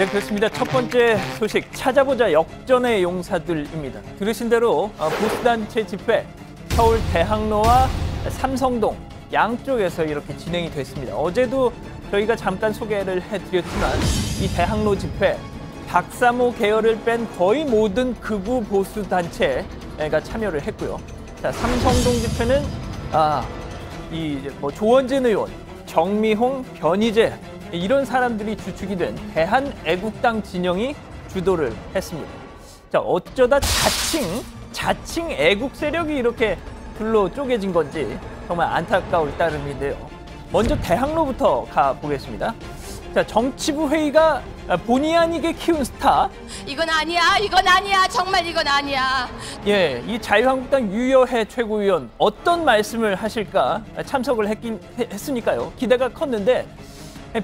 네, 그렇습니다. 첫 번째 소식 찾아보자 역전의 용사들입니다. 들으신 대로 어, 보수단체 집회 서울 대학로와 삼성동 양쪽에서 이렇게 진행이 됐습니다. 어제도 저희가 잠깐 소개를 해드렸지만 이 대학로 집회 박사모 계열을 뺀 거의 모든 극우 보수 단체가 참여를 했고요. 자, 삼성동 집회는 아, 이 뭐 조원진 의원, 정미홍, 변희재 이런 사람들이 주축이 된 대한애국당 진영이 주도를 했습니다. 자, 어쩌다 자칭 자칭 애국 세력이 이렇게 둘로 쪼개진 건지 정말 안타까울 따름인데요. 먼저 대학로부터 가 보겠습니다. 자, 정치부 회의가 본의 아니게 키운 스타 이건 아니야, 이건 아니야, 정말 이건 아니야. 예, 이 자유한국당 유여해 최고위원 어떤 말씀을 하실까 참석을 했긴 했- 했으니까요. 기대가 컸는데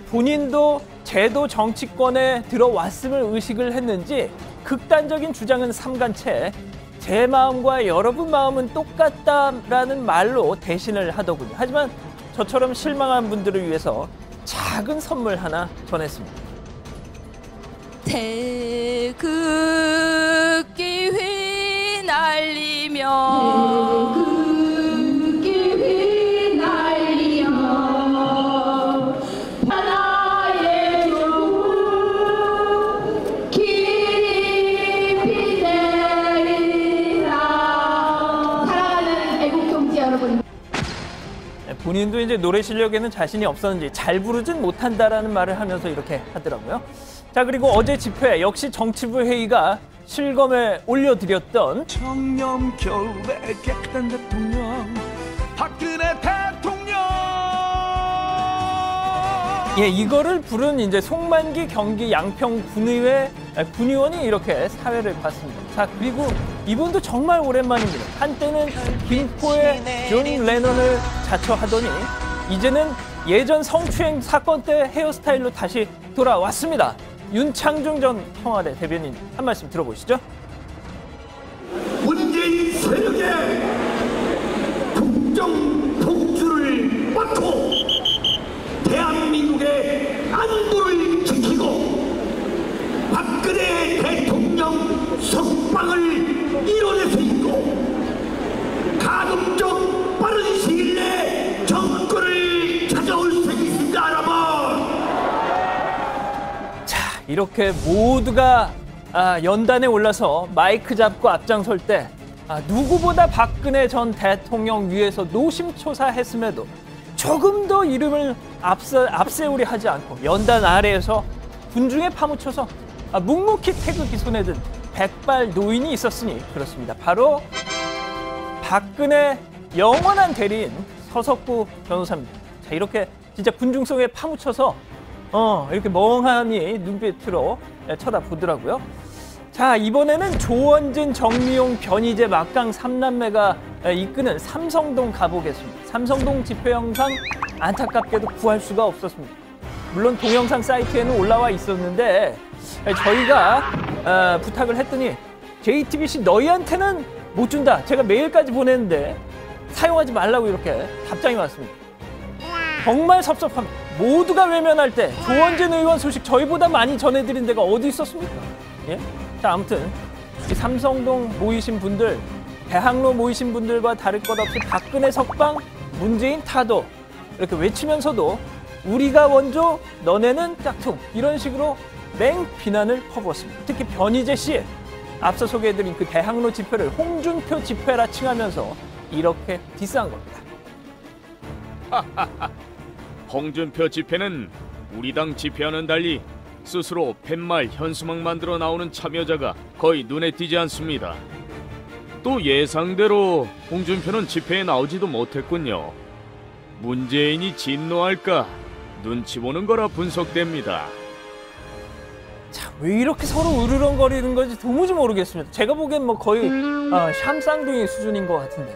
본인도 제도 정치권에 들어왔음을 의식을 했는지 극단적인 주장은 삼간채 제 마음과 여러분 마음은 똑같다라는 말로 대신을 하더군요. 하지만 저처럼 실망한 분들을 위해서 작은 선물 하나 전했습니다. 태극 본인도 이제 노래 실력에는 자신이 없었는지 잘 부르진 못한다라는 말을 하면서 이렇게 하더라고요. 자 그리고 어제 집회 역시 정치부 회의가 실검에 올려드렸던 청렴 겨울의 깨끗한 대통령 예 이거를 부른 이제 송만기 경기 양평 군의회 아, 군의원이 이렇게 사회를 봤습니다. 자 그리고 이분도 정말 오랜만입니다. 한때는 김포의 존 레논을 자처하더니 이제는 예전 성추행 사건 때 헤어스타일로 다시 돌아왔습니다. 윤창중 전 청와대 대변인 한 말씀 들어보시죠. 가급적 빠른 시일 내에 정권을 찾아올 수 있습니다 여러분 자, 이렇게 모두가 아, 연단에 올라서 마이크 잡고 앞장설 때 아, 누구보다 박근혜 전 대통령 위해서 노심초사했음에도 조금 더 이름을 앞서, 앞세우리 하지 않고 연단 아래에서 군중에 파묻혀서 아, 묵묵히 태극기 손에 든 백발 노인이 있었으니 그렇습니다. 바로 박근혜 영원한 대리인 서석구 변호사입니다. 자, 이렇게 진짜 군중성에 파묻혀서 어, 이렇게 멍하니 눈빛으로 예, 쳐다보더라고요. 자, 이번에는 조원진, 정미용, 변희재, 막강 삼남매가 이끄는 삼성동 가보겠습니다. 삼성동 집회 영상 안타깝게도 구할 수가 없었습니다. 물론 동영상 사이트에는 올라와 있었는데 예, 저희가 어, 부탁을 했더니 JTBC 너희한테는 못 준다. 제가 메일까지 보냈는데 사용하지 말라고 이렇게 답장이 왔습니다. 정말 섭섭합니다. 모두가 외면할 때 조원진 의원 소식 저희보다 많이 전해드린 데가 어디 있었습니까? 예? 자 아무튼 이 삼성동 모이신 분들, 대학로 모이신 분들과 다를 것 없이 박근혜 석방, 문재인 타도 이렇게 외치면서도 우리가 먼저, 너네는 짝퉁 이런 식으로 맹 비난을 퍼부었습니다. 특히 변희재 씨 앞서 소개해드린 그 대학로 집회를 홍준표 집회라 칭하면서 이렇게 디스한 겁니다. 홍준표 집회는 우리 당 집회와는 달리 스스로 팻말 현수막 만들어 나오는 참여자가 거의 눈에 띄지 않습니다. 또 예상대로 홍준표는 집회에 나오지도 못했군요. 문재인이 진노할까 눈치 보는 거라 분석됩니다. 자, 왜 이렇게 서로 으르렁거리는 건지 도무지 모르겠습니다. 제가 보기엔 뭐 거의 아, 샴 쌍둥이 수준인 것 같은데.